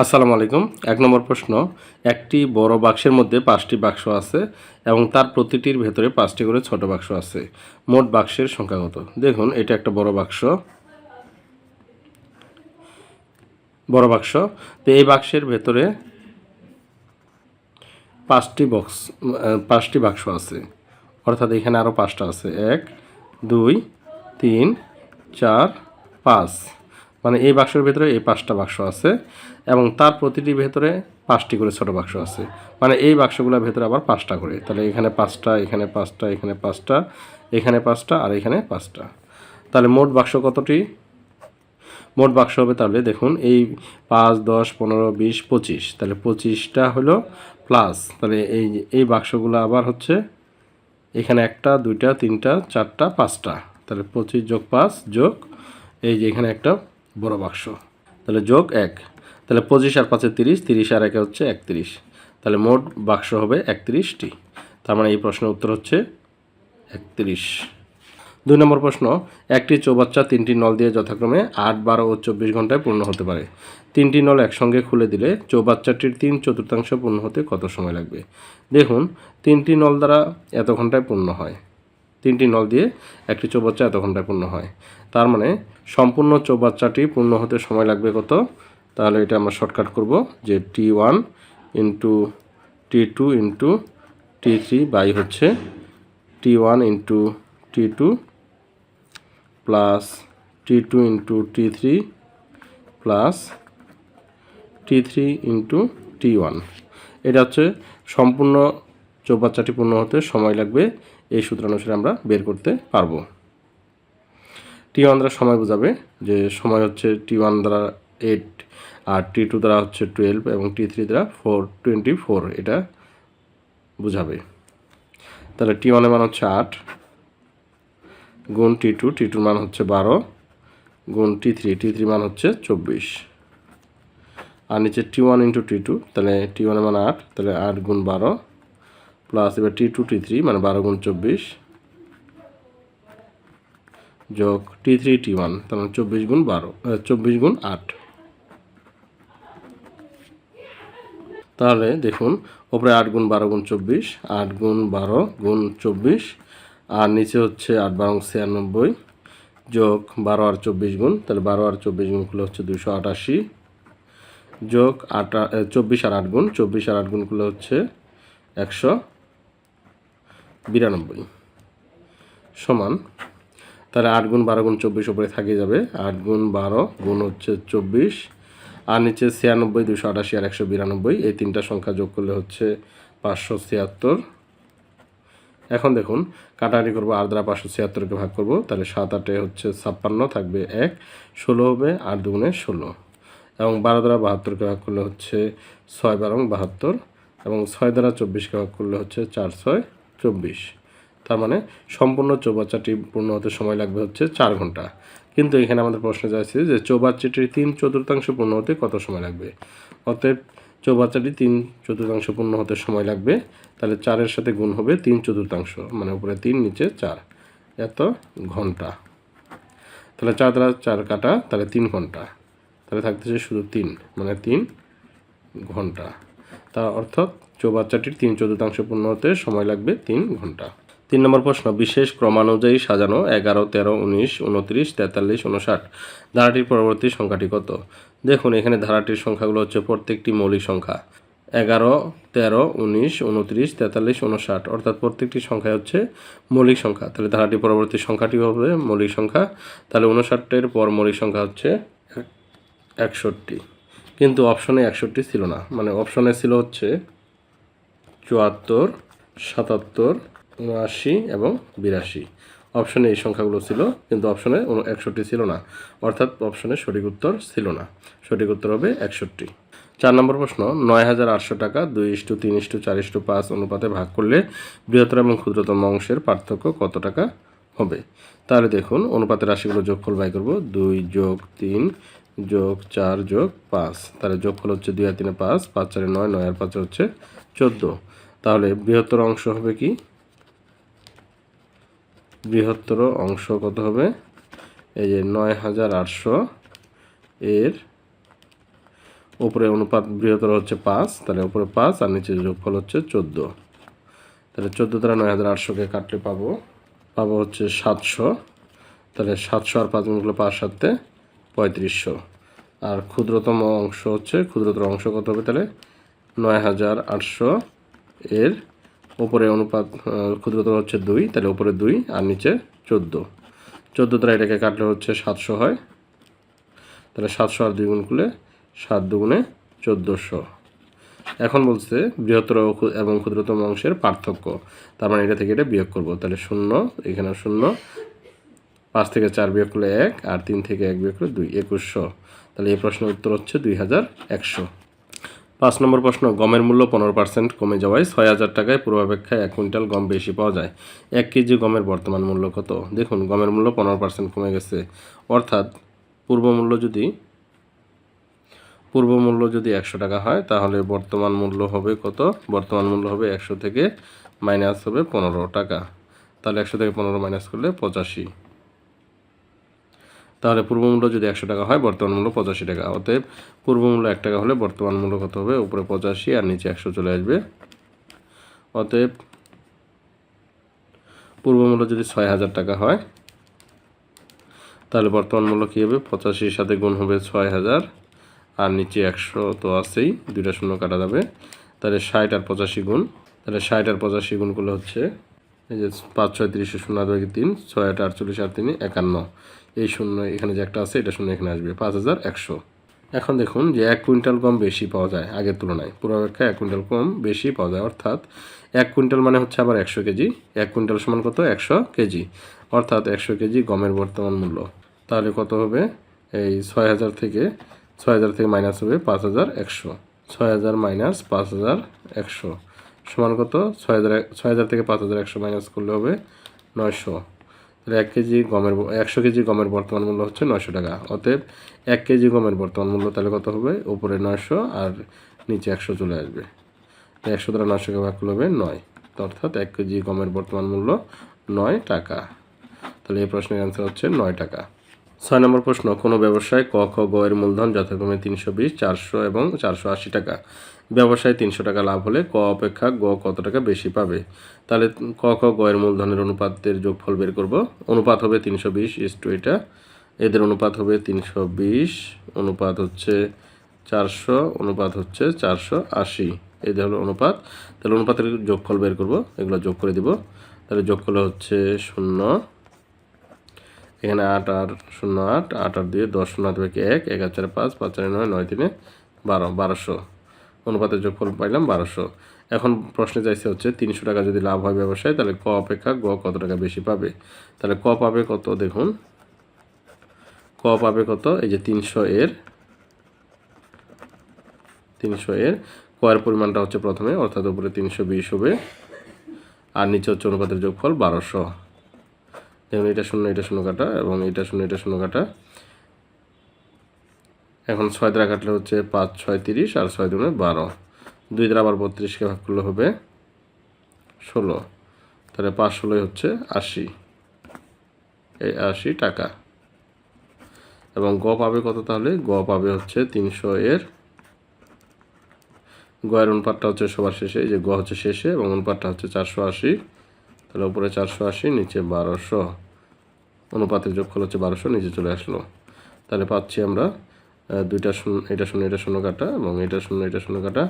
আসসালামু আলাইকুম। এক নম্বর প্রশ্ন, একটি বড় বাক্সের মধ্যে পাঁচটি বাক্স আছে এবং তার প্রতিটির ভেতরে পাঁচটি করে ছোট বাক্স আছে। মোট বাক্সের সংখ্যা কত? দেখুন, এটা একটা বড় বাক্স। বড় বাক্স। তো এই বাক্সের ভেতরে পাঁচটি বক্স, পাঁচটি বাক্স আছে। অর্থাৎ এখানে আরও পাঁচটা আছে। এক, দুই, তিন, চার, পাঁচ। মানে এই বাক্সের ভেতরে এই পাঁচটা বাক্স আছে। এবং তার প্রতিটি ভেতরে পাঁচটি করে ছোট বাক্স আছে। মানে এই বাক্সগুলোর ভেতরে আবার পাঁচটা করে। তাহলে এখানে পাঁচটা এখানে পাঁচটা এখানে পাঁচটা এখানে পাঁচটা আর এখানে পাঁচটা। তাহলে মোট বাক্স কতটি? মোট বাক্স হবে তাহলে দেখুন, এই পাঁচ, দশ, পনেরো, বিশ, পঁচিশ। তাহলে পঁচিশটা হলো প্লাস। তাহলে এই এই বাক্সগুলো আবার হচ্ছে এখানে একটা, দুইটা, তিনটা, চারটা, পাঁচটা। তাহলে পঁচিশ যোগ পাঁচ যোগ এই যে এখানে একটা বড় বাক্স। তাহলে যোগ এক। তাহলে পঁচিশ আর পাঁচে তিরিশ তিরিশ আর একে হচ্ছে একত্রিশ। তাহলে মোট বাক্স হবে একত্রিশটি। তার মানে এই প্রশ্নের উত্তর হচ্ছে একত্রিশ। দুই নম্বর প্রশ্ন, একটি চৌবাচ্চা তিনটি নল দিয়ে যথাক্রমে আট, বারো ও চব্বিশ ঘন্টায় পূর্ণ হতে পারে। তিনটি নল একসঙ্গে খুলে দিলে চৌবাচ্চাটির তিন চতুর্থাংশ পূর্ণ হতে কত সময় লাগবে? দেখুন, তিনটি নল দ্বারা এত ঘন্টায় পূর্ণ হয়। তিনটি নল দিয়ে একটি চৌবাচ্চা এত ঘন্টায় পূর্ণ হয়। তার মানে সম্পূর্ণ চৌবাচ্চাটি পূর্ণ হতে সময় লাগবে কত? তাহলে এটা আমরা শর্টকাট করব যে T one into T two into T three by হচ্ছে T one into T two plus T two into T three plus T three into T one এটা হচ্ছে সম্পূর্ণ চৌবাচ্চাটি পূর্ণ হতে সময় লাগবে এই সূত্র অনুসারে আমরা বের করতে পারব। টি ওয়ান দ্বারা সময় বোঝাবে যে সময় হচ্ছে টি ওয়ান দ্বারা এইট আর টি টু দ্বারা হচ্ছে টুয়েলভ এবং টি থ্রি দ্বারা ফোর, টোয়েন্টি ফোর, এটা বোঝাবে। তাহলে টি ওয়ানের মান হচ্ছে আট, গুণ টি টু, টি টুর মান হচ্ছে বারো, গুণ টি থ্রি টি থ্রি মান হচ্ছে চব্বিশ। আর নিচে T one into T two, তাহলে টি ওয়ানের মান আট, তাহলে আট গুণ বারো, প্লাস এবার টি টু, টি থ্রি মানে বারো গুণ চব্বিশ, যোগ টি থ্রি, টি ওয়ান তার মানে চব্বিশ গুণ বারো চব্বিশ গুণ আট। তাহলে দেখুন, ওপরে আট গুণ বারো গুণ চব্বিশ, আট গুণ বারো গুণ চব্বিশ, আর নিচে হচ্ছে আট বারো ছিয়ানব্বই যোগ বারো আর চব্বিশ গুণ, তাহলে বারো আর চব্বিশ গুণ করলে হচ্ছে দুশো আটাশি, যোগ আটা চব্বিশ আর আট গুণ, চব্বিশ আর আট গুণ করলে হচ্ছে একশো বিরানব্বই সমান। তাহলে আট গুণ বারো গুণ চব্বিশ ওপরে থাকে যাবে, আট গুণ বারো গুণ হচ্ছে চব্বিশ আর নিচে ছিয়ানব্বই দুশো আটাশি আর একশো বিরানব্বই। এই তিনটা সংখ্যা যোগ করলে হচ্ছে পাঁচশো ছিয়াত্তর। এখন দেখুন, কাটাকাটি করব, আর দ্বারা পাঁচশো ছিয়াত্তরকে ভাগ করব, তাহলে সাত আটে হচ্ছে ছাপ্পান্ন থাকবে এক, ষোলো হবে আর দুগুণে ষোলো। এবং বারো দ্বারা বাহাত্তরকে ভাগ করলে হচ্ছে ছয় বারং বাহাত্তর, এবং ছয় দ্বারা চব্বিশকে ভাগ করলে হচ্ছে চার ছয় চব্বিশ। তার মানে সম্পূর্ণ চৌবাচ্চাটি পূর্ণ হতে সময় লাগবে হচ্ছে চার ঘণ্টা। কিন্তু এখানে আমাদের প্রশ্ন যাচ্ছে যে চৌবাচ্চাটির তিন চতুর্থাংশ পূর্ণ হতে কত সময় লাগবে? অতএব চৌবাচ্চাটি তিন চতুর্থাংশ পূর্ণ হতে সময় লাগবে, তাহলে চারের সাথে গুণ হবে তিন চতুর্থাংশ মানে উপরে তিন, নিচে চার। এত ঘণ্টা। তাহলে চার দ্বারা চার কাটা, তাহলে তিন ঘণ্টা। তাহলে থাকতেছে শুধু তিন মানে তিন ঘণ্টা। তার অর্থাৎ চৌবাচ্চাটির তিন চতুর্থাংশ পূর্ণ হতে সময় লাগবে তিন ঘণ্টা। তিন নম্বর প্রশ্ন, বিশেষ ক্রমানুযায়ী সাজানো এগারো, তেরো, উনিশ, উনত্রিশ, তেতাল্লিশ, উনষাট। ধারাটির পরবর্তী সংখ্যাটি কত? দেখুন, এখানে ধারাটির সংখ্যাগুলো হচ্ছে প্রত্যেকটি মৌলিক সংখ্যা। এগারো, তেরো, উনিশ, উনত্রিশ, তেতাল্লিশ, উনষাট, অর্থাৎ প্রত্যেকটি সংখ্যা হচ্ছে মৌলিক সংখ্যা। তাহলে ধারাটির পরবর্তী সংখ্যাটি হবে মৌলিক সংখ্যা। তাহলে উনষাটের পর মৌলিক সংখ্যা হচ্ছে একষট্টি। কিন্তু অপশনে একষট্টি ছিল না। মানে অপশনে ছিল হচ্ছে চুয়াত্তর, সাতাত্তর উনআশি এবং বিরাশি। অপশনে এই সংখ্যাগুলো ছিল, কিন্তু অপশনে একষট্টি ছিল না। অর্থাৎ অপশনে সঠিক উত্তর ছিল না। সঠিক উত্তর হবে একষট্টি। চার নম্বর প্রশ্ন, নয় হাজার আটশো টাকা দুই ইস্টু তিন ইস্টু চার ইস্টু পাঁচ অনুপাতে ভাগ করলে বৃহত্তর এবং ক্ষুদ্রতম অংশের পার্থক্য কত টাকা হবে? তাহলে দেখুন, অনুপাতের রাশিগুলো যোগফল বাই করব, দুই যোগ তিন যোগ চার যোগ পাঁচ। তাহলে যোগফল হচ্ছে দুই আর তিনে পাঁচ পাঁচ চারে নয় নয় আর পাঁচ হচ্ছে চোদ্দ। তাহলে বৃহত্তর অংশ হবে কি? বৃহত্তর অংশ কত হবে? এই যে নয় হাজার আটশো। এর উপরে অনুপাত বৃহত্তর হচ্ছে পাঁচ, তাহলে উপরে পাঁচ, আর নিচে যোগফল হচ্ছে চোদ্দ। তাহলে চোদ্দ দ্বারা নয় হাজার আটশোকে কাটলে পাবো পাবো হচ্ছে সাতশো। তাহলে সাতশো আর পাঁচ গুণগুলো পাঁচ সাথে পঁয়ত্রিশশো। আর ক্ষুদ্রতম অংশ হচ্ছে ক্ষুদ্রতম অংশ কত হবে তাহলে? নয় হাজার আটশো এর উপরে অনুপাত ক্ষুদ্রতর হচ্ছে দুই, তাহলে উপরে দুই আর নিচে চোদ্দ। চোদ্দ দ্বারা এটাকে কাটলে হচ্ছে সাতশো হয়। তাহলে সাতশো আর দুই গুণ করলে সাত দুগুণে চোদ্দোশো। এখন বলছে বৃহত্তর এবং ক্ষুদ্রতম অংশের পার্থক্য। তার মানে এটা থেকে এটা বিয়োগ করব। তাহলে শূন্য, এখানে শূন্য। পাঁচ থেকে চার বিয়োগ করলে এক আর তিন থেকে এক বিয়োগ করলে দুই, একুশশো। তাহলে এই প্রশ্নের উত্তর হচ্ছে দুই হাজার একশো। পাঁচ নম্বর প্রশ্ন, গমের মূল্য পনেরো পার্সেন্ট কমে যাওয়ায় ছয় হাজার টাকায় পূর্বাপেক্ষায় এক কুইন্টাল গম বেশি পাওয়া যায়। এক কেজি গমের বর্তমান মূল্য কত? দেখুন, গমের মূল্য পনেরো পার্সেন্ট কমে গেছে। অর্থাৎ পূর্ব মূল্য যদি, পূর্ব মূল্য যদি একশো টাকা হয়, তাহলে বর্তমান মূল্য হবে কত? বর্তমান মূল্য হবে একশো থেকে মাইনাস হবে পনেরো টাকা। তাহলে একশো থেকে পনেরো মাইনাস করলে পঁচাশি। তাহলে পূর্ব মূল্য যদি একশো টাকা হয়, বর্তমান মূল্য পঁচাশি টাকা। অতএব পূর্ব মূল্য এক টাকা হলে বর্তমান মূল্য কত হবে? উপরে পঁচাশি আর নিচে একশো চলে আসবে। অতএব পূর্ব মূল্য যদি ছয় হাজার টাকা হয়, তাহলে বর্তমান মূল্য কী হবে? পঁচাশির সাথে গুণ হবে ছয় হাজার আর নিচে একশো তো আছেই, দুইটা শূন্য কাটা যাবে। তাহলে ষাট আর পঁচাশি গুণ, তাহলে ষাট আর পঁচাশি গুণ করলে হচ্ছে, এই যে পাঁচ, ছয়, তিরিশে, শূন্য তিন, ছয়, আট, আটচল্লিশ আর তিন, একান্ন। এই শূন্য এখানে যে একটা আছে, এটা শূন্য এখানে আসবে। পাঁচ হাজার একশো। এখন দেখুন যে এক কুইন্টাল কম বেশি পাওয়া যায় আগের তুলনায়। পূর্বাপেক্ষা এক কুইন্টাল কম বেশি পাওয়া যায়, অর্থাৎ এক কুইন্টাল মানে হচ্ছে আবার একশো কেজি। এক কুইন্টাল সমান কত? একশো কেজি। অর্থাৎ একশো কেজি গমের বর্তমান মূল্য। তাহলে কত হবে? এই ছয় হাজার থেকে, ছয় হাজার থেকে মাইনাস হবে পাঁচ হাজার একশো। ছয় হাজার মাইনাস পাঁচ হাজার একশো। সমান কত? ছয় হাজার ছয় হাজার থেকে পাঁচ হাজার একশো মাইনাস করলে হবে নয়শো। তাহলে এক কেজি গমের একশো কেজি গমের বর্তমান মূল্য হচ্ছে নয়শো টাকা। অতএব এক কেজি গমের বর্তমান মূল্য তাহলে কত হবে? উপরে নয়শো আর নিচে একশো চলে আসবে। একশো দ্বারা নয়শোকে ভাগ করলে হবে নয়। অর্থাৎ এক কেজি গমের বর্তমান মূল্য নয় টাকা। তাহলে এই প্রশ্নের অ্যান্সার হচ্ছে নয় টাকা। ছয় নম্বর প্রশ্ন, কোনো ব্যবসায় ক খ গ এর মূলধন যথাক্রমে তিনশো বিশ, চারশো এবং চারশো আশি টাকা। ব্যবসায় তিনশো টাকা লাভ হলে ক অপেক্ষা গ কত টাকা বেশি পাবে? তাহলে ক, খ, গ এর মূলধনের অনুপাতের যোগফল বের করব। অনুপাত হবে তিনশো বিশ ইস টু এটা। এদের অনুপাত হবে তিনশো বিশ, অনুপাত হচ্ছে চারশো, অনুপাত হচ্ছে চারশো আশি। এদের হলো অনুপাত। তাহলে অনুপাতের যোগফল বের করব, এগুলো যোগ করে দিব। তাহলে যোগ করলে হচ্ছে শূন্য। এখানে আট আর শূন্য আট আট আর দিয়ে দশ, শূন্য এক এক চারে, পাঁচ পাঁচ চারে, নয় নয়, তিনে বারো, বারোশো। অনুপাতের যোগফল পাইলাম বারোশো। এখন প্রশ্নে চাইছে হচ্ছে, তিনশো টাকা যদি লাভ হয় ব্যবসায়, তাহলে ক অপেক্ষা গ কত টাকা বেশি পাবে? তাহলে ক পাবে কত দেখুন? ক পাবে কত? এই যে তিনশো এর তিনশো এর কয়ের পরিমাণটা হচ্ছে প্রথমে, অর্থাৎ উপরে তিনশো বিশ হবে, আর নিচে হচ্ছে অনুপাতের যোগফল বারোশো। দেখুন, এটা শূন্য এটা শূন্য কাটা, এবং এটা শূন্য এটা শূন্য কাটা। এখন ছয় দ্বারা কাটলে হচ্ছে পাঁচ, ছয় তিরিশ আর ছয় দুগুণে বারো। দুই দ্বারা আবার বত্রিশকে ভাগ করলে হবে ষোলো। তাহলে পাঁচ ষোলোই হচ্ছে আশি। এই আশি টাকা। এবং গ পাবে কত তাহলে? গ পাবে হচ্ছে তিনশো এর। গয়ের অনুপাতটা হচ্ছে সবার শেষে, এই যে গ হচ্ছে শেষে এবং অনুপাতটা হচ্ছে চারশো আশি। তাহলে উপরে চারশো আশি, নিচে বারোশো। অনুপাতের যোগফল হচ্ছে বারোশো, নিচে চলে আসলো। তাহলে পাচ্ছি আমরা দুইটা শূন্য, এটা শূন্য এটা শূন্য কাটা এবং এটা শূন্য এটা শূন্য কাটা।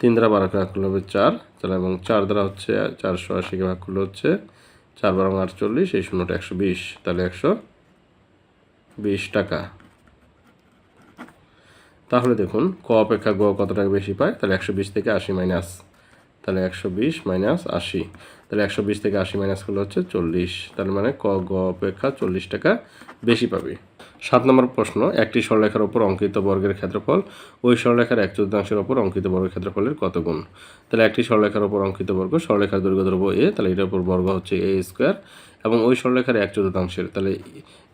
তিন দ্বারা বারোকে ভাগ করলে হবে চার, তাহলে এবং চার দ্বারা হচ্ছে চারশো আশিকে ভাগ করলে হচ্ছে চার বারো আটচল্লিশ, এই শূন্যটা একশো বিশ, তাহলে একশো বিশ টাকা। তাহলে দেখুন, ক অপেক্ষা গ কত টাকা বেশি পায়? তাহলে একশো বিশ থেকে আশি মাইনাস, তাহলে একশো বিশ মাইনাস আশি, তাহলে একশো বিশ থেকে আশি মাইনাস করলে হচ্ছে চল্লিশ, তার মানে ক, গ অপেক্ষা চল্লিশ টাকা বেশি পাবে। সাত নম্বর প্রশ্ন, একটি সরলরেখার ওপর অঙ্কিত বর্গের ক্ষেত্রফল, ওই সরলরেখার এক চতুর্থাংশের ওপর অঙ্কিত বর্গের ক্ষেত্রফলের কত গুণ? তাহলে একটি সরলরেখার ওপর অঙ্কিত বর্গ সরলরেখার দৈর্ঘ্য ধরবো এ তাহলে এটার উপর বর্গ হচ্ছে এ স্কোয়ার এবং ওই সরলরেখার এক চতুর্থাংশের, তাহলে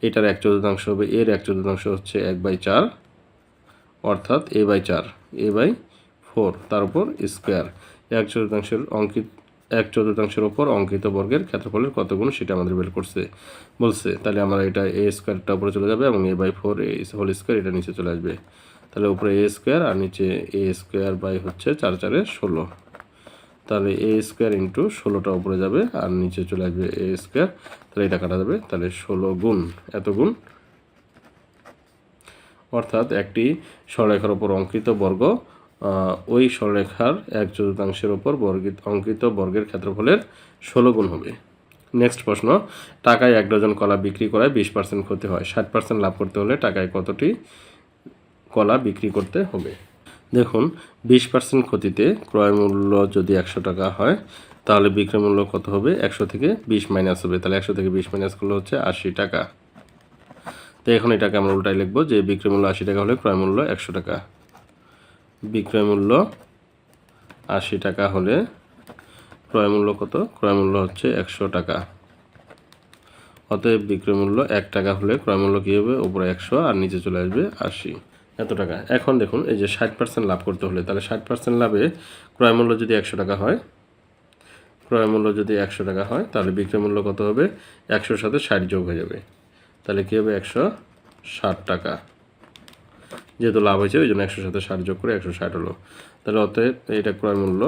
এটার এক চতুর্থাংশ হবে, এর এক চতুর্থাংশ হচ্ছে এক বাই চার, অর্থাৎ এ বাই চার এ বাই ফোর তার উপর স্কোয়ার এক চতুর্থাংশের অঙ্কিত এক চতুর্থাংশের ওপর অঙ্কিত বর্গের ক্ষেত্রফলের কত গুণ সেটা আমাদের বের করছে, বলছে। তাহলে আমরা এটা এ স্কোয়ারটা উপরে চলে যাবে এবং A by four A whole square এটা নিচে চলে আসবে। তাহলে উপরে এ স্কোয়ার আর নিচে এ স্কোয়ার বাই হচ্ছে চার চারে ষোলো। তাহলে এ স্কোয়ার ইন্টু ষোলোটা উপরে যাবে আর নিচে চলে আসবে এ স্কোয়ার তাহলে এটা কাটা যাবে, তাহলে ষোলো গুণ, এত গুণ। অর্থাৎ একটি সরলরেখার উপর অঙ্কিত বর্গ ওই সরলরেখার এক চতুর্থাংশের ওপর বর্গিত অঙ্কিত বর্গের ক্ষেত্রফলের ষোলো গুণ হবে। নেক্সট প্রশ্ন, টাকায় এক ডজন কলা বিক্রি করায় বিশ পার্সেন্ট ক্ষতি হয়। ষাট পার্সেন্ট লাভ করতে হলে টাকায় কতটি কলা বিক্রি করতে হবে? দেখুন, বিশ পার্সেন্ট ক্ষতিতে ক্রয় মূল্য যদি একশো টাকা হয়, তাহলে বিক্রয় মূল্য কত হবে? একশো থেকে বিশ মাইনাস হবে। তাহলে একশো থেকে বিশ মাইনাস করলে হচ্ছে আশি টাকা। তো এখন এটাকে আমরা উল্টাই লিখব যে বিক্রয় মূল্য আশি টাকা হলে ক্রয় মূল্য একশো টাকা। বিক্রয় মূল্য আশি টাকা হলে ক্রয় মূল্য কত? ক্রয় মূল্য হচ্ছে একশো টাকা। অতএব বিক্রয় মূল্য এক টাকা হলে ক্রয় মূল্য কী হবে? উপরে একশো আর নিচে চলে আসবে আশি। এত টাকা। এখন দেখুন, এই যে ষাট পার্সেন্ট লাভ করতে হলে, তাহলে ষাট পার্সেন্ট লাভে ক্রয় মূল্য যদি একশো টাকা হয়, ক্রয় মূল্য যদি একশো টাকা হয়, তাহলে বিক্রয় মূল্য কত হবে? একশোর সাথে ষাট যোগ হয়ে যাবে। তাহলে কী হবে? একশো ষাট টাকা। যেহেতু লাভ হয়েছে, ওই জন্য একশো সাথে ষাট যোগ করে একশো ষাট হলো। তাহলে অতএব এটা ক্রয় মূল্য।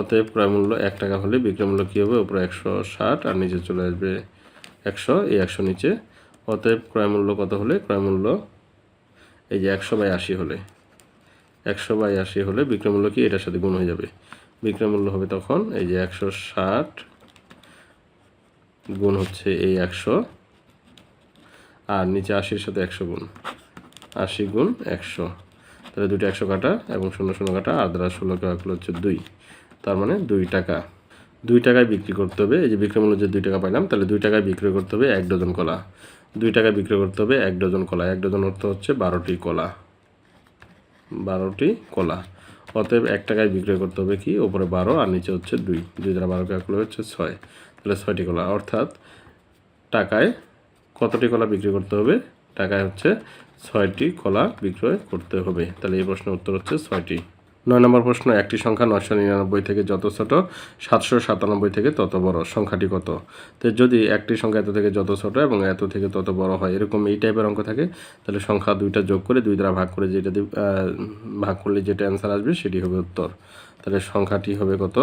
অতএব ক্রয় মূল্য এক টাকা হলে বিক্রয় মূল্য কী হবে? উপরে একশো ষাট আর নিচে চলে আসবে একশো, এই একশো নিচে। অতএব ক্রয় মূল্য কত হলে? ক্রয় মূল্য এই যে একশো বাই আশি হলে। একশো বাই আশি হলে বিক্রয় মূল্য কি? এটার সাথে গুণ হয়ে যাবে। বিক্রয় মূল্য হবে তখন এই যে একশো ষাট গুণ হচ্ছে এই একশো। আর নিচে আশির সাথে একশো গুণ। আশি গুণ একশো। তাহলে দুটো একশো কাটা এবং শূন্য শূন্য কাটা, আর দ্বারা ষোলো কাটা হচ্ছে দুই। তার মানে দুই টাকা। দুই টাকায় বিক্রি করতে হবে, এই যে বিক্রয় মূল্য যে দুই টাকা পাইলাম, তাহলে দুই টাকায় বিক্রি করতে হবে এক ডজন কলা। দুই টাকায় বিক্রি করতে হবে এক ডজন কলা। এক ডজন অর্থ হচ্ছে বারোটি কলা। বারোটি কলা। অতএব এক টাকায় বিক্রয় করতে হবে কি? ওপরে বারো আর নিচে হচ্ছে দুই। দুই দ্বারা বারো কাকুলো হচ্ছে ছয়। তাহলে ছয়টি কলা। অর্থাৎ টাকায় কতটি কলা বিক্রি করতে হবে? টাকায় হচ্ছে ছয়টি কলা বিক্রয় করতে হবে। তাহলে এই প্রশ্নের উত্তর হচ্ছে ছয়টি। নয় নম্বর প্রশ্ন, একটি সংখ্যা নয়শো নিরানব্বই থেকে যত ছোট, সাতশো সাতানব্বই থেকে তত বড়। সংখ্যাটি কত? তো যদি একটি সংখ্যা এত থেকে যত ছোট এবং এত থেকে তত বড় হয়, এরকম এই টাইপের অঙ্ক থাকে, তাহলে সংখ্যা দুইটা যোগ করে দুই দ্বারা ভাগ করে যেটা ভাগ করলে যেটা অ্যান্সার আসবে সেটি হবে উত্তর। তাহলে সংখ্যাটি হবে কত?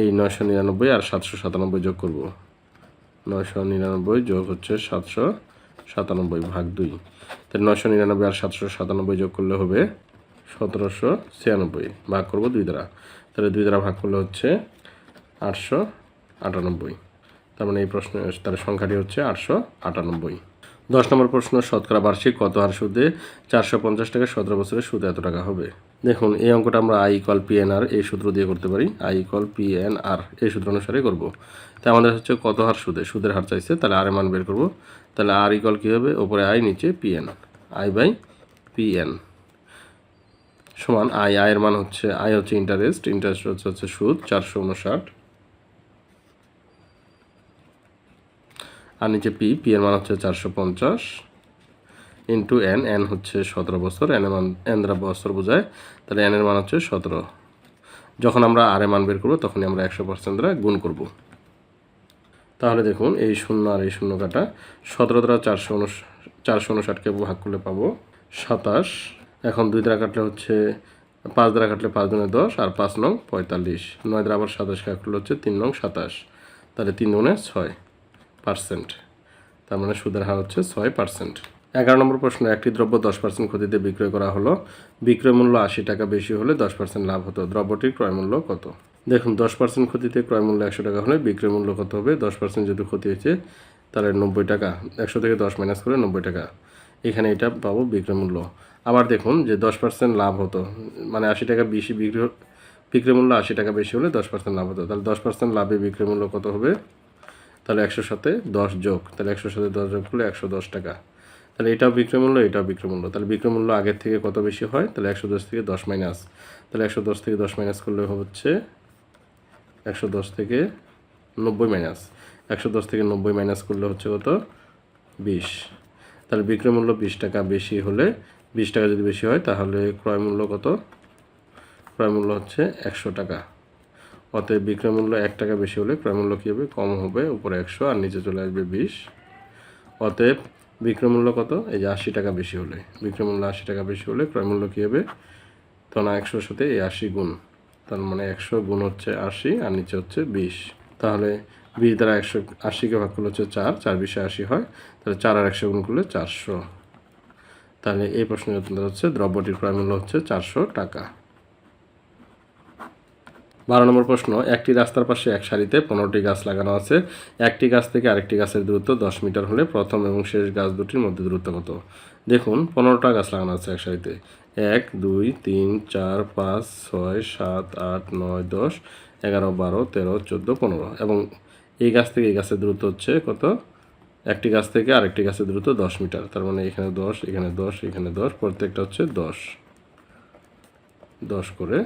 এই নয়শো নিরানব্বই আর সাতশো সাতানব্বই যোগ করব। নয়শো নিরানব্বই যোগ হচ্ছে সাতশো সাতানব্বই ভাগ দুই। তাহলে নয়শো নিরানব্বই আর সাতশো সাতানব্বই যোগ করলে হবে সতেরোশো ছিয়ানব্বই। ভাগ করব দুই দ্বারা। তাহলে দুই দ্বারা ভাগ করলে হচ্ছে আটশো আটানব্বই। তার মানে এই প্রশ্ন, তার সংখ্যাটি হচ্ছে আটশো আটানব্বই। দশ নম্বর প্রশ্ন, শতকরা বার্ষিক কত হার সুদে চারশো পঞ্চাশ টাকা সতেরো বছরের সুদ এত টাকা হবে? দেখুন, এই অঙ্কটা আমরা I call P N R এই সূত্র দিয়ে করতে পারি। I call P N R এই সূত্র অনুসারে করব। তাই আমাদের হচ্ছে কত হার সুদে? সুদের হার চাইছে, তাহলে আর মান বের করব। তাহলে আর ইকল কী হবে? ওপরে আই নিচে P N I by P N সমান আই আয়ের মান হচ্ছে আই হচ্ছে ইন্টারেস্ট ইন্টারেস্ট হচ্ছে হচ্ছে সুদ, চারশো উনষাট। আর নিচে পি পি এর মান হচ্ছে চারশো পঞ্চাশ। ইন্টু এন এন হচ্ছে সতেরো বছর এন মান এন দ্বারা বছর বোঝায়, তাহলে এন এর মান হচ্ছে সতেরো। যখন আমরা আর এর মান বের করব, তখনই আমরা একশো পার্সেন্ট দ্বারা গুণ করব। তাহলে দেখুন, এই শূন্য আর এই শূন্য কাটা সতেরো দ্বারা চারশো উনষ, চারশো উনষাটকে ভাগ করলে পাবো সাতাশ। এখন দুই দ্বারা কাটলে হচ্ছে, পাঁচ দ্বারা কাটলে পাঁচ দুনে দশ, আর পাঁচ নং পঁয়তাল্লিশ। নয় দ্বারা আবার সাতাশ কাটলে হচ্ছে তিন নং সাতাশ। তাহলে তিন দুনে ছয় পার্সেন্ট তার মানে সুদের হার হচ্ছে ছয় পার্সেন্ট এগারো নম্বর প্রশ্ন, একটি দ্রব্য দশ পার্সেন্ট ক্ষতিতে বিক্রয় করা হলো। বিক্রয় মূল্য আশি টাকা বেশি হলে দশ পার্সেন্ট লাভ হতো। দ্রব্যটির ক্রয় মূল্য কত? দেখুন, দশ পার্সেন্ট ক্ষতিতে ক্রয় মূল্য একশো টাকা হলে বিক্রয় মূল্য কত হবে? দশ পার্সেন্ট যদি ক্ষতি হয়েছে, তাহলে নব্বই টাকা। একশো থেকে দশ মাইনাস করে নব্বই টাকা। এখানে এটা পাবো বিক্রয় মূল্য। আবার দেখুন যে দশ পার্সেন্ট লাভ হতো। মানে আশি টাকা বেশি বিক্রি বিক্রয় মূল্য আশি টাকা বেশি হলে দশ পার্সেন্ট লাভ হতো। তাহলে দশ পার্সেন্ট লাভে বিক্রয় মূল্য কত হবে? তাহলে একশোর সাথে দশ যোগ। তাহলে একশোর সাথে দশ যোগ করলে একশো দশ টাকা। তাহলে এটাও বিক্রয় মূল্য এটাও বিক্রয় মূল্য তাহলে বিক্রয় মূল্য আগের থেকে কত বেশি হয়? তাহলে একশো দশ থেকে দশ মাইনাস। তাহলে একশো দশ থেকে দশ মাইনাস করলে হচ্ছে একশো দশ থেকে নব্বই মাইনাস। একশো দশ থেকে নব্বই মাইনাস করলে হচ্ছে কত? বিশ। তাহলে বিক্রয় মূল্য বিশ টাকা বেশি হলে, বিশ টাকা যদি বেশি হয়, তাহলে ক্রয় মূল্য কত? ক্রয় মূল্য হচ্ছে একশো টাকা। অতএব বিক্রয় মূল্য এক টাকা বেশি হলে ক্রয় মূল্য কী হবে? কম হবে, উপরে একশো আর নিচে চলে আসবে বিশ। অতএব বিক্রয় মূল্য কত? এই যে আশি টাকা বেশি হলে। বিক্রয় মূল্য আশি টাকা বেশি হলে ক্রয় মূল্য কী হবে? তখন একশোর সাথে এই আশি গুণ। তার মানে একশো গুণ হচ্ছে আশি আর নিচে হচ্ছে বিশ। তাহলে বিশ দ্বারা একশো আশিকে ভাগ করলে হচ্ছে চার চার বিশে আশি হয়। তাহলে চার আর একশো গুণ করলে চারশো। তাহলে এই প্রশ্নের উত্তর হচ্ছে দ্রব্যটির ক্রয় মূল্য হচ্ছে চারশো টাকা। বারো নম্বর প্রশ্ন, একটি রাস্তার পাশে এক সারিতে পনেরোটি গাছ লাগানো আছে। একটি গাছ থেকে আরেকটি গাছের দূরত্ব দশ মিটার হলে প্রথম এবং শেষ গাছ দুটির মধ্যে দূরত্ব কত? দেখুন, পনেরোটা গাছ লাগানো আছে এক সারিতে। এক, দুই, তিন, চার, পাঁচ, ছয়, সাত, আট, নয়, দশ, এগারো, বারো, তেরো, চোদ্দ, পনেরো এবং এই গাছ থেকে এই গাছের দূরত্ব হচ্ছে কত? একটি গাছ থেকে আরেকটি গাছের দূরত্ব দশ মিটার। তার মানে এখানে দশ এখানে দশ এখানে দশ, প্রত্যেকটা হচ্ছে দশ। দশ করে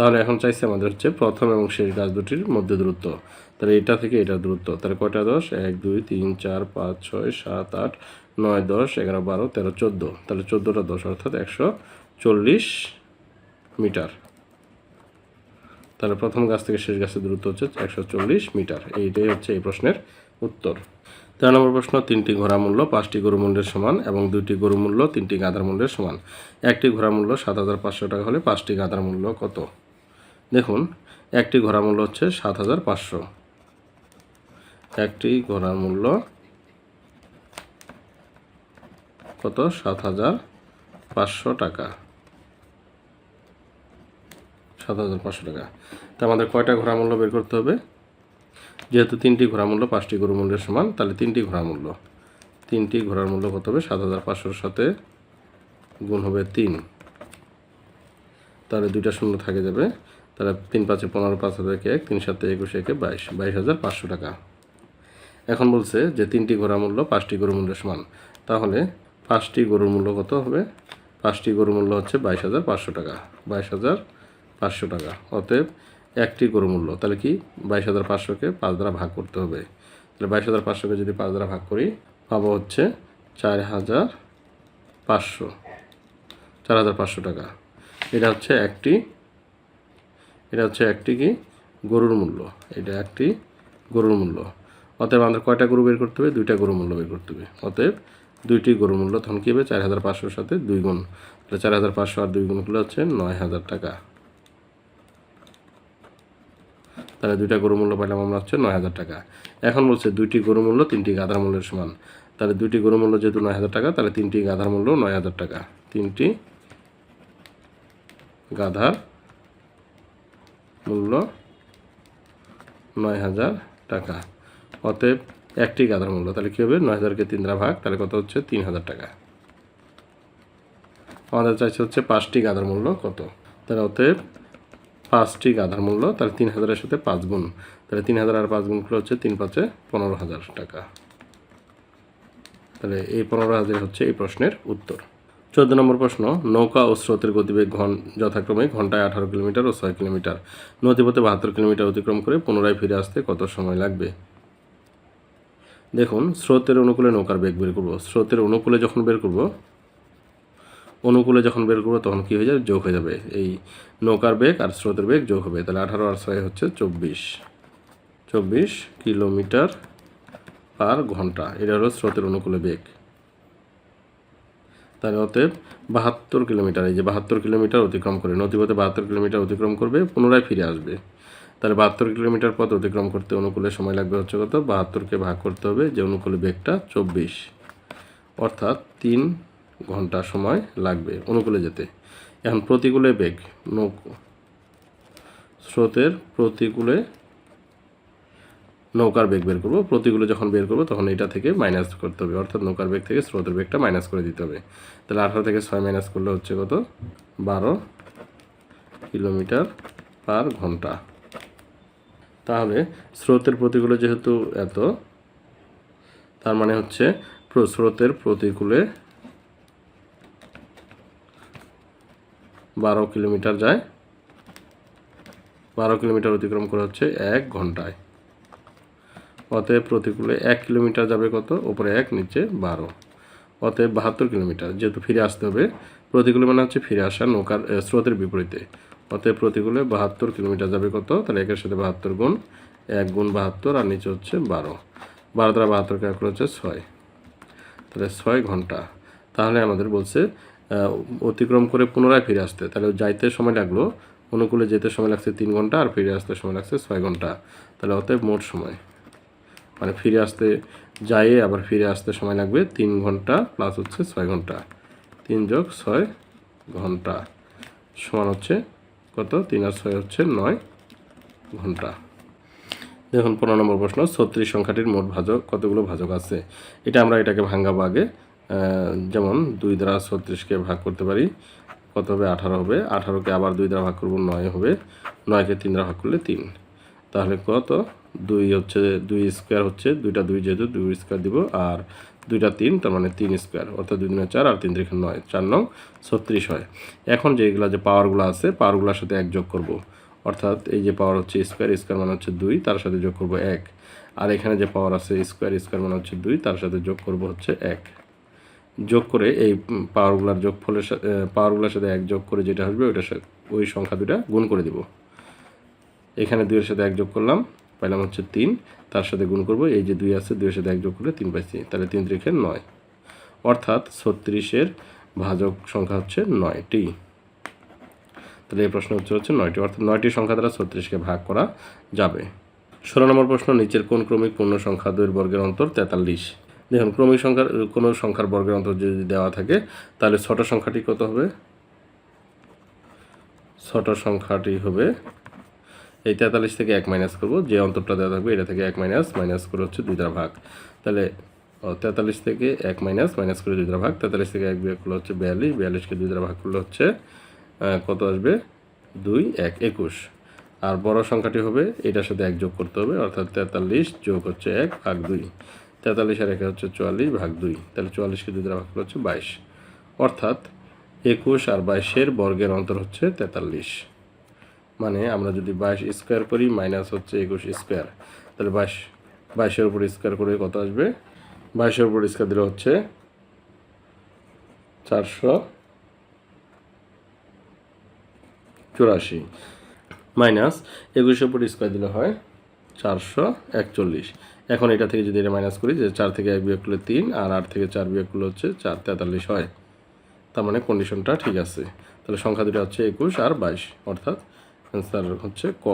তাহলে এখন চাইছে আমাদের হচ্ছে প্রথম এবং শেষ গাছ দুটির মধ্যে দূরত্ব। তাহলে এটা থেকে এটা দূরত্ব। তাহলে কয়টা? দশ, এক, দুই, তিন, চার, পাঁচ, ছয়, সাত, আট, নয়, দশ, এগারো, বারো, তেরো, চোদ্দ। তাহলে চোদ্দোটা দশ, অর্থাৎ একশো চল্লিশ মিটার। তাহলে প্রথম গাছ থেকে শেষ গাছের দূরত্ব হচ্ছে একশো চল্লিশ মিটার। এইটাই হচ্ছে এই প্রশ্নের উত্তর। তেরো নম্বর প্রশ্ন, তিনটি ঘোড়া মূল্য পাঁচটি গরু মূল্যের সমান এবং দুইটি গরু মূল্য তিনটি গাধার মূল্যের সমান। একটি ঘোড়া মূল্য সাত হাজার পাঁচশো টাকা হলে পাঁচটি গাধার মূল্য কত? দেখুন, একটি ঘোড়া মূল্য হচ্ছে সাত হাজার পাঁচশো। একটি ঘোড়ার মূল্য কত? সাত হাজার পাঁচশো টাকা। সাত হাজার পাঁচশো টাকা। তা আমাদের কয়টা ঘোড়া মূল্য বের করতে হবে? যেহেতু তিনটি ঘোড়া মূল্য, পাঁচটি গরু মূল্যের সমান, তাহলে তিনটি ঘোড়া মূল্য। তিনটি ঘোড়ার মূল্য কত হবে? সাত হাজার পাঁচশোর সাথে গুণ হবে তিন। তাহলে দুইটা শূন্য থাকে যাবে। তাহলে তিন পাঁচে পনেরো, পাঁচ হাজার এক তিন সাতে একুশে একে বাইশ বাইশ হাজার পাঁচশো টাকা। এখন বলছে যে তিনটি ঘোড়া মূল্য পাঁচটি গরু মূল্যের সমান। তাহলে পাঁচটি গরুর মূল্য কত হবে? পাঁচটি গরুর মূল্য হচ্ছে বাইশ হাজার পাঁচশো টাকা। বাইশ হাজার পাঁচশো টাকা। অতএব একটি গরু মূল্য। তাহলে কি? বাইশ হাজার পাঁচশোকে পাঁচ দ্বারা ভাগ করতে হবে। তাহলে বাইশ হাজার পাঁচশোকে যদি পাঁচ দ্বারা ভাগ করি, পাবো হচ্ছে চার হাজার পাঁচশো। চার হাজার পাঁচশো টাকা। এটা হচ্ছে একটি এটা হচ্ছে একটি কি? গরুর মূল্য। এটা একটি গরুর মূল্য। অতএব আমাদের কয়টা গরু বের করতে হবে? দুইটা গরুর মূল্য বের করতে হবে। অতএব দুইটি গরুর মূল্য তখন কী হবে? চার হাজার পাঁচশোর সাথে দুই গুণ। তাহলে চার হাজার পাঁচশো আর দুই গুণ করলে হচ্ছে নয় হাজার টাকা। তাহলে দুইটা গরু মূল্য পাইলাম আমরা হচ্ছে নয় হাজার টাকা। এখন বলছে দুইটি গরু মূল্য তিনটি গাধার মূল্যের সমান। তাহলে দুইটি গরু মূল্য যেহেতু নয় হাজার টাকা, তাহলে তিনটি গাধার মূল্য নয় হাজার টাকা। তিনটি গাধার মূল্য নয় হাজার টাকা। অতএব একটি গাধার মূল্য, তাহলে কী হবে? নয় হাজারকে তিন দ্বারা ভাগ, তাহলে কত হচ্ছে? তিন হাজার টাকা। আমাদের চাইছে হচ্ছে পাঁচটি গাধার মূল্য কত? তাহলে অতএব পাঁচটি গাধার মূল্য, তাহলে তিন হাজারের সাথে পাঁচ গুণ। তাহলে তিন হাজার আর পাঁচ গুণ করে হচ্ছে তিন পাঁচে পনেরো হাজার টাকা। তাহলে এই পনেরো হাজার হচ্ছে এই প্রশ্নের উত্তর। চোদ্দ নম্বর প্রশ্ন, নৌকা ও স্রোতের গতিবেগ ঘন, যথাক্রমে ঘন্টায় আঠারো কিলোমিটার ও ছয় কিলোমিটার। নদীপথে বাহাত্তর কিলোমিটার অতিক্রম করে পুনরায় ফিরে আসতে কত সময় লাগবে? দেখুন, স্রোতের অনুকূলে নৌকার বেগ বের করব। স্রোতের অনুকূলে যখন বের করব, অনুকূলে যখন বের করব, তখন কী হয়ে যাবে? যোগ হয়ে যাবে। এই নৌকার বেগ আর স্রোতের বেগ যোগ হবে। তাহলে আঠারো আর ছয় হচ্ছে চব্বিশ। চব্বিশ কিলোমিটার পার ঘণ্টা। এটা হলো স্রোতের অনুকূলে বেগ। তাহলে অতএব বাহাত্তর কিলোমিটার, এই যে বাহাত্তর কিলোমিটার অতিক্রম করে, নদীপথে বাহাত্তর কিলোমিটার অতিক্রম করবে, পুনরায় ফিরে আসবে। তাহলে বাহাত্তর কিলোমিটার পথ অতিক্রম করতে অনুকূলে সময় লাগবে হচ্ছে কত? বাহাত্তরকে ভাগ করতে হবে যে অনুকূলে বেগটা চব্বিশ। অর্থাৎ তিন ঘণ্টা সময় লাগবে অনুকূলে যেতে। এখন প্রতিকূলে বেগ, নৌকো, স্রোতের প্রতিকূলে নৌকার বেগ বের করব। প্রতিকূলে যখন বের করব, তখন এটা থেকে মাইনাস করতে হবে। অর্থাৎ নৌকার বেগ থেকে স্রোতের বেগটা মাইনাস করে দিতে হবে। তাহলে আঠারো থেকে ছয় মাইনাস করলে হচ্ছে কত? বারো কিলোমিটার পার ঘণ্টা। তাহলে স্রোতের প্রতিকূলে যেহেতু এত, তার মানে হচ্ছে স্রোতের প্রতিকূলে বারো কিলোমিটার যায়। বারো কিলোমিটার অতিক্রম করে হচ্ছে এক ঘন্টায়। অতএব প্রতিকূলে এক কিলোমিটার যাবে কত? ওপরে এক, নিচে বারো। অতএব বাহাত্তর কিলোমিটার। যেহেতু ফিরে আসতে হবে, প্রতিকূলে মানে হচ্ছে ফিরে আসা নৌকার স্রোতের বিপরীতে। অতএব প্রতিকূলে বাহাত্তর কিলোমিটার যাবে কত? তাহলে একের সাথে বাহাত্তর গুণ এক গুণ বাহাত্তর, আর নিচে হচ্ছে বারো। বারো দ্বারা বাহাত্তরকে এক হচ্ছে ছয়। তাহলে ছয় ঘণ্টা। তাহলে আমাদের বলছে অতিক্রম করে পুনরায় ফিরে আসতে। তাহলে যাইতে সময় লাগল। অনুকূলে যেতে সময় লাগছে তিন ঘণ্টা, আর ফিরে আসতে সময় লাগছে ছয় ঘণ্টা। তাহলে অতএব মোট সময়। মানে ফিরে আসতে যাইয়ে আবার ফিরে আসতে সময় লাগবে তিন ঘণ্টা প্লাস হচ্ছে ছয় ঘণ্টা। তিন যোগ ছয় ঘণ্টা সমান হচ্ছে কত? তিন আর ছয় হচ্ছে নয় ঘণ্টা। দেখুন, পনেরো নম্বর প্রশ্ন, ছত্রিশ সংখ্যাটির মোট ভাজক, কতগুলো ভাজক আছে? এটা আমরা এটাকে ভাঙ্গাবো আগে। যেমন দুই দ্বারা ছত্রিশকে ভাগ করতে পারি, কত হবে? আঠারো হবে। আঠারোকে আবার দুই দ্বারা ভাগ করব, নয় হবে। নয়কে তিন দ্বারা ভাগ করলে তিন। তাহলে কত? দুই হচ্ছে দুই স্কোয়ার হচ্ছে দুইটা দুই যেহেতু দুই স্কোয়ার দিব, আর দুইটা তিন, তার মানে তিন স্কোয়ার, অর্থাৎ দুই দিনে চার, আর তিন তিরিখে নয়, চার নং ছত্রিশ হয়। এখন যেগুলো যে পাওয়ারগুলো আছে পাওয়ারগুলোর সাথে এক যোগ করব। অর্থাৎ এই যে পাওয়ার হচ্ছে স্কোয়ার স্কোয়ার মানে হচ্ছে দুই, তার সাথে যোগ করব এক। আর এখানে যে পাওয়ার আছে, স্কোয়ার স্কোয়ার মানে হচ্ছে দুই, তার সাথে যোগ করব হচ্ছে এক। যোগ করে এই পাওয়ারগুলোর যোগফলের সাথে পাওয়ারগুলোর সাথে এক যোগ করে যেটা আসবে, ওইটার সাথে, ওই সংখ্যা দুটা গুণ করে দিব। এখানে দুইয়ের সাথে এক যোগ করলাম পাইলাম হচ্ছে তিন, তার সাথে গুণ করব, এই যে দুই আছে, দুইয়ের সাথে এক যোগ করলে তিন পাইছি তাহলে তিন তিরিখে নয়। অর্থাৎ ছত্রিশের ভাজক সংখ্যা হচ্ছে নয়টি। তাহলে এই প্রশ্নের উত্তর হচ্ছে নয়টি, অর্থাৎ নয়টি সংখ্যা দ্বারা ছত্রিশকে ভাগ করা যাবে। ষোলো নম্বর প্রশ্ন, নিচের কোন ক্রমিক পূর্ণ সংখ্যা দুইয়ের বর্গের অন্তর তেতাল্লিশ? দেখুন, ক্রমিক সংখ্যার, কোনো সংখ্যার বর্গের অন্তর যদি দেওয়া থাকে, তাহলে ছোট সংখ্যাটি কত হবে? ছোট সংখ্যাটি হবে এই তেতাল্লিশ থেকে এক মাইনাস করব, যে অন্তরটা দেওয়া থাকবে এটা থেকে এক মাইনাস মাইনাস করে হচ্ছে দুই দ্বারা ভাগ। তাহলে তেতাল্লিশ থেকে এক মাইনাস মাইনাস করে দুই দ্বারা ভাগ, তেতাল্লিশ থেকে এক বিয়োগ করলে হচ্ছে বিয়াল্লিশ, বিয়াল্লিশকে দুই দ্বারা ভাগ করলে হচ্ছে কত আসবে? দুই, এক, একুশ। আর বড় সংখ্যাটি হবে, এটার সাথে এক যোগ করতে হবে, অর্থাৎ তেতাল্লিশ যোগ হচ্ছে এক ভাগ দুই। তেতাল্লিশ আর একে হচ্ছে চুয়াল্লিশ ভাগ দুই। তাহলে চুয়াল্লিশকে দুই দ্বারা ভাগ করলে হচ্ছে বাইশ। অর্থাৎ একুশ আর বাইশের বর্গের অন্তর হচ্ছে তেতাল্লিশ। মানে আমরা যদি বাইশ স্কোয়ার করি মাইনাস হচ্ছে একুশ স্কোয়ার তাহলে বাইশ, বাইশের উপর স্কোয়ার করে কত আসবে? বাইশের উপর স্কোয়ার দিলে হচ্ছে চারশো চুরাশি। মাইনাস একুশের উপর স্কোয়ার দিলে হয় চারশো একচল্লিশ। এখন এটা থেকে যদি এটা মাইনাস করি, যে চার থেকে এক বিয়োগ করলে তিন, আর আট থেকে চার বিয়োগ করলে হচ্ছে চার, তেতাল্লিশ হয়। তার মানে কন্ডিশনটা ঠিক আছে। তাহলে সংখ্যা দুটো হচ্ছে একুশ আর বাইশ, অর্থাৎ অ্যান্সার হচ্ছে ক।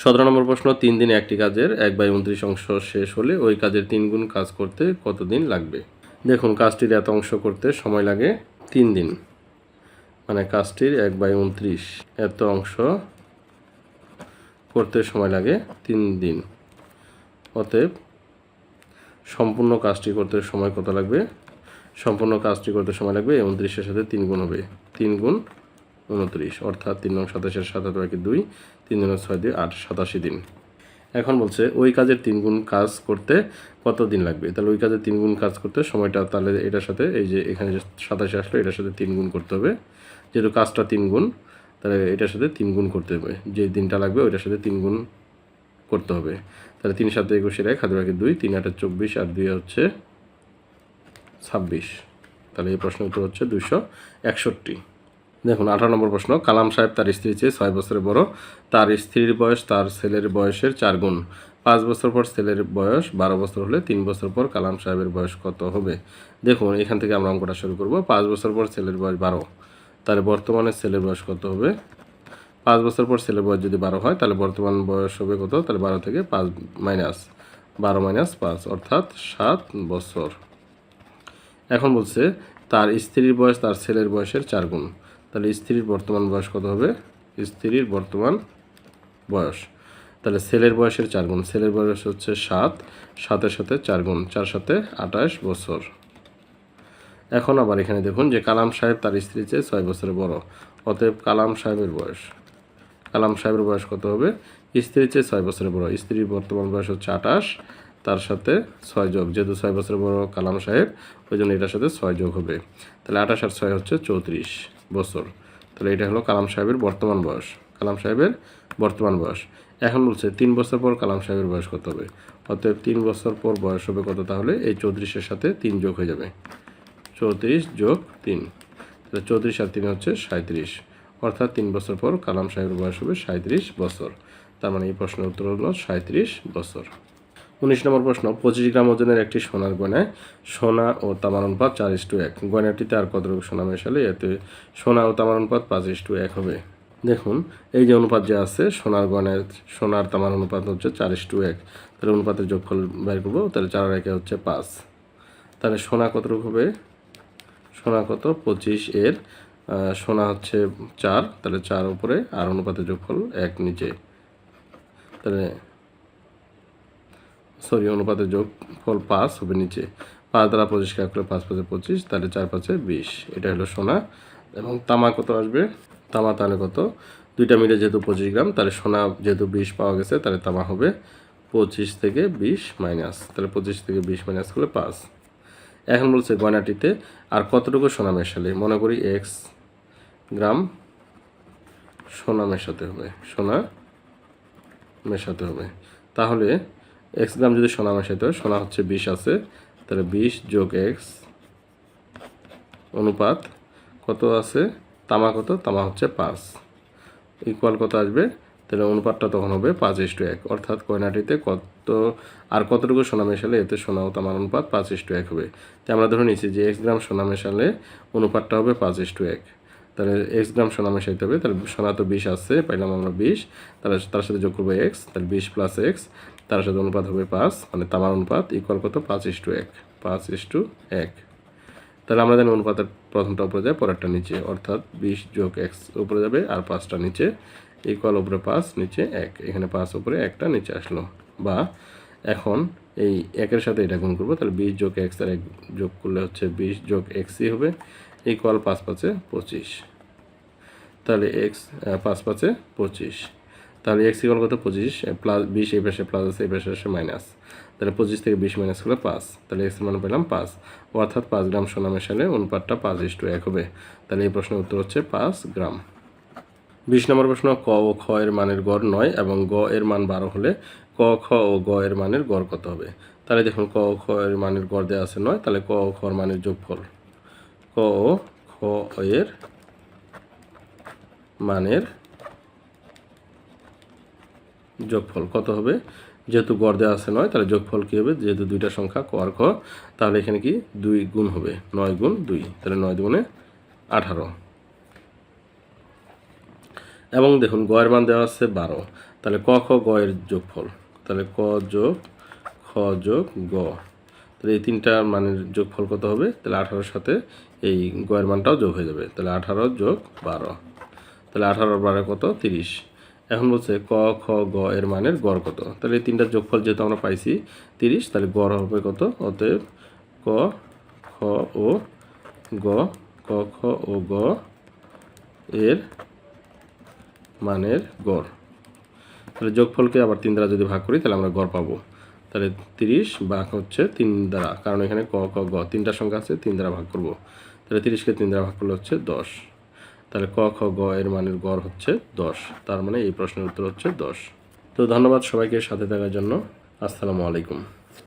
সতেরো নম্বর প্রশ্ন, তিন দিনে একটি কাজের এক বাই উনত্রিশ অংশ শেষ হলে ওই কাজের তিন গুণ কাজ করতে কতদিন লাগবে? দেখুন, কাজটির এত অংশ করতে সময় লাগে তিন দিন। মানে কাজটির এক বাই উনত্রিশ এত অংশ করতে সময় লাগে তিন দিন। অতএব সম্পূর্ণ কাজটি করতে সময় কত লাগবে? সম্পূর্ণ কাজটি করতে সময় লাগবে উনত্রিশের সাথে তিন গুণ হবে। তিন গুণ উনত্রিশ, অর্থাৎ তিন নং সাতাশের সাতাশ বাকি দুই, তিন দিন ছয় দুই, আট সাতাশি দিন। এখন বলছে, ওই কাজের তিন গুণ কাজ করতে কত দিন লাগবে? তাহলে ওই কাজের তিন গুণ কাজ করতে সময়টা তাহলে এটার সাথে, এই যে এখানে যে সাতাশে আসলো, এটার সাথে তিন গুণ করতে হবে। যেহেতু কাজটা তিন গুণ, তাহলে এটার সাথে তিন গুণ করতে হবে। যে দিনটা লাগবে, ওইটার সাথে তিন গুণ করতে হবে। তাহলে তিন সাথে একুশের এক হাতে বাকি দুই, তিন আটে চব্বিশ আর দুই হচ্ছে ছাব্বিশ। তাহলে এই প্রশ্ন উত্তর হচ্ছে দুশো একষট্টি। দেখুন, আঠারো নম্বর প্রশ্ন, কালাম সাহেব তার স্ত্রী চেয়ে ছয় বছরের বড়। তার স্ত্রীর বয়স তার ছেলের বয়সের চার গুণ। পাঁচ বছর পর ছেলের বয়স, বারো বছর হলে তিন বছর পর কালাম সাহেবের বয়স কত হবে? দেখুন, এখান থেকে আমরা অঙ্কটা শুরু করব। পাঁচ বছর পর ছেলের বয়স বারো, তাহলে বর্তমানে ছেলের বয়স কত হবে? পাঁচ বছর পর ছেলের বয়স যদি বারো হয়, তাহলে বর্তমান বয়স হবে কত? তাহলে বারো থেকে পাঁচ মাইনাস, বারো মাইনাস পাঁচ, অর্থাৎ সাত বছর। এখন বলছে, তার স্ত্রীর বয়স তার ছেলের বয়সের চার গুণ। তাহলে স্ত্রীর বর্তমান বয়স কত হবে? স্ত্রীর বর্তমান বয়স। তাহলে ছেলের বয়সের চার গুণ। ছেলের বয়স হচ্ছে সাত, সাতের সাথে চার গুণ। চার সাথে আঠাশ বছর। এখন আবার এখানে দেখুন যে কালাম সাহেব তার স্ত্রী চেয়ে ছয় বছরের বড়। অতএব কালাম সাহেবের বয়স। কালাম সাহেবের বয়স কত হবে? স্ত্রীর চেয়ে ছয় বছরের বড়। স্ত্রীর বর্তমান বয়স হচ্ছে আঠাশ, তার সাথে ছয় যোগ। যেহেতু ছয় বছরের বড় কালাম সাহেব, ওই জন্য এটার সাথে ছয় যোগ হবে। তাহলে আঠাশ আর ছয় হচ্ছে চৌত্রিশ। বছর। তাহলে এটা হলো কালাম সাহেবের বর্তমান বয়স। কালাম সাহেবের বর্তমান বয়স। এখন বলছে, তিন বছর পর কালাম সাহেবের বয়স কত হবে? অতএব তিন বছর পর বয়স হবে কত? তাহলে এই চৌত্রিশের সাথে তিন যোগ হয়ে যাবে। চৌত্রিশ যোগ তিন। তাহলে চৌত্রিশ আর তিন হচ্ছে সাঁত্রিশ অর্থাৎ তিন বছর পর কালাম সাহেবের বয়স হবে সাঁত্রিশ বছর। তার মানে এই প্রশ্নের উত্তর হলো সাঁত্রিশ বছর। উনিশ নম্বর প্রশ্ন, পঁচিশ গ্রাম ওজনের একটি সোনার গয়নায় সোনা ও তামার অনুপাত চার ইস টু এক। গয়নাটিতে আর কতটুকু সোনা মেশালে? এতে সোনা ও তামার অনুপাত পাঁচ ইস টু এক হবে। দেখুন, এই যে অনুপাত যে আছে, সোনার গয়নায় সোনার তামার অনুপাত হচ্ছে চার ইস টু এক। তাহলে অনুপাতের যোগফল বের করব, তাহলে চার একে হচ্ছে পাঁচ। তাহলে সোনা কতটুকু হবে? সোনা কত? পঁচিশ এর সোনা হচ্ছে চার, তাহলে চার উপরে, আর অনুপাতের যোগফল এক নিচে। তাহলে সরি অনুপাতে যোগ ফল পাঁচ হবে নিচে। পাঁচ দ্বারা পঁচিশ কাজ করলে পাঁচ পাঁচে পঁচিশ, তাহলে চার পাঁচে বিশ। এটা হলো সোনা। এবং তামা কত আসবে? তামা তাহলে কত? দুইটা মিলে যেহেতু পঁচিশ গ্রাম, তাহলে সোনা যেহেতু বিশ পাওয়া গেছে, তাহলে তামা হবে পঁচিশ থেকে বিশ মাইনাস। তাহলে পঁচিশ থেকে বিশ মাইনাস করলে পাঁচ। এখন বলছে গয়নাটিতে আর কতটুকু সোনা মেশালে? মনে করি এক্স গ্রাম সোনা মেশাতে হবে। সোনা মেশাতে হবে। তাহলে এক্স গ্রাম যদি সোনা মেশাইতে হয় সোনা হচ্ছে বিশ আছে। তাহলে বিশ যোগ এক্স অনুপাত কত আছে? তামা কত? তামা হচ্ছে পাঁচ। ইকুয়াল কত আসবে? তাহলে অনুপাতটা তখন হবে পাঁচ ইস্টু এক। অর্থাৎ কয়নাটিতে কত আর কতটুকু সোনা মেশালে এতে সোনা ও তামার অনুপাত পাঁচ ইস্টু এক হবে। তাই আমরা ধরে নিচ্ছি যে এক্স গ্রাম সোনা মেশালে অনুপাতটা হবে পাঁচ ইস্টু এক। তাহলে এক্স গ্রাম সোনা মেশাইতে হবে, তাহলে সোনা তো বিশ আছে, পাইলাম আমরা বিশ। তাহলে তার সাথে যোগ করব এক্স, তাহলে বিশ প্লাস এক্স তার সাথে অনুপাত হবে পাঁচ মানে তামার অনুপাত ইকুয়াল কত? পাঁচ ইস টু এক। পাঁচ ইস টু এক। তাহলে আমরা জানি অনুপাতের প্রথমটা উপরে যায়, পরেরটা নিচে। অর্থাৎ বিশ যোগ এক্স উপরে যাবে আর পাঁচটা নিচে। ইকুয়াল উপরে পাঁচ, নিচে এক। এখানে পাঁচ উপরে একটা, নিচে আসলো। বা এখন এই একের সাথে এটা গুণ করব, তাহলে বিশ যোগ এক্স আর এক যোগ করলে হচ্ছে বিশ যোগ এক্সই হবে। ইকুয়াল পাঁচ পাঁচে পঁচিশ। তাহলে এক্স পাঁচ পাঁচে পঁচিশ। তাহলে এক্স ইকুয়াল কত? পঁচিশ প্লাস বিশ, এই পাশে প্লাস আছে এই পাশে আসে মাইনাস তাহলে পঁচিশ থেকে বিশ মাইনাস করলে পাঁচ। তাহলে এক্স মানে পেলাম পাঁচ। অর্থাৎ পাঁচ গ্রাম সোনা মেশালে অনুপাতটা পাঁচ ইস্টু এক হবে। তাহলে এই প্রশ্নের উত্তর হচ্ছে পাঁচ গ্রাম। বিশ নম্বর প্রশ্ন, ক ও খ এর মানের গড় নয় এবং গ এর মান বারো হলে ক, খ ও গ এর মানের গড় কত হবে? তাহলে দেখুন, ক ও খ এর মানের গড় দেওয়া আছে নয়, তাহলে ক ও খ এর মানের যোগফল। ক ও খ এর মানের যোগফল কত হবে? যেহেতু গড় দেওয়া আছে নয়, তাহলে যোগফল কী হবে? যেহেতু দুইটা সংখ্যা ক আর খ, তাহলে এখানে কি? দুই গুণ হবে, নয় গুণ দুই, তাহলে নয় দুগুণে আঠারো। এবং দেখুন গ এর মান দেওয়া আছে বারো, তাহলে ক খ গ এর যোগফল, তাহলে ক যোগ খ যোগ গ, তাহলে এই তিনটা মানের যোগফল কত হবে? তাহলে আঠারোর সাথে এই গ এর মানটাও যোগ হয়ে যাবে, তাহলে আঠারো যোগ বারো, তাহলে আঠারো বারো কত? তিরিশ। এখন বলছে ক, খ, গ এর মানের গড় কত? তাহলে এই তিনটা যোগফল যেহেতু আমরা পাইছি তিরিশ, তাহলে গড় হবে কত? অতএব ক, খ ও গ, ক, খ ও গ এর মানের গড়। তাহলে যোগফলকে আবার তিন দ্বারা যদি ভাগ করি, তাহলে আমরা গড় পাবো। তাহলে তিরিশ ভাগ হচ্ছে তিন দ্বারা, কারণ এখানে ক ক গ তিনটা সংখ্যা আছে, তিন দ্বারা ভাগ করব। তাহলে তিরিশকে তিন দ্বারা ভাগ করলে হচ্ছে দশ। তাহলে ক, খ, গ এর মানের গড় হচ্ছে দশ। তার মানে এই প্রশ্নের উত্তর হচ্ছে দশ। তো ধন্যবাদ সবাইকে সাথে থাকার জন্য। আসসালামু আলাইকুম।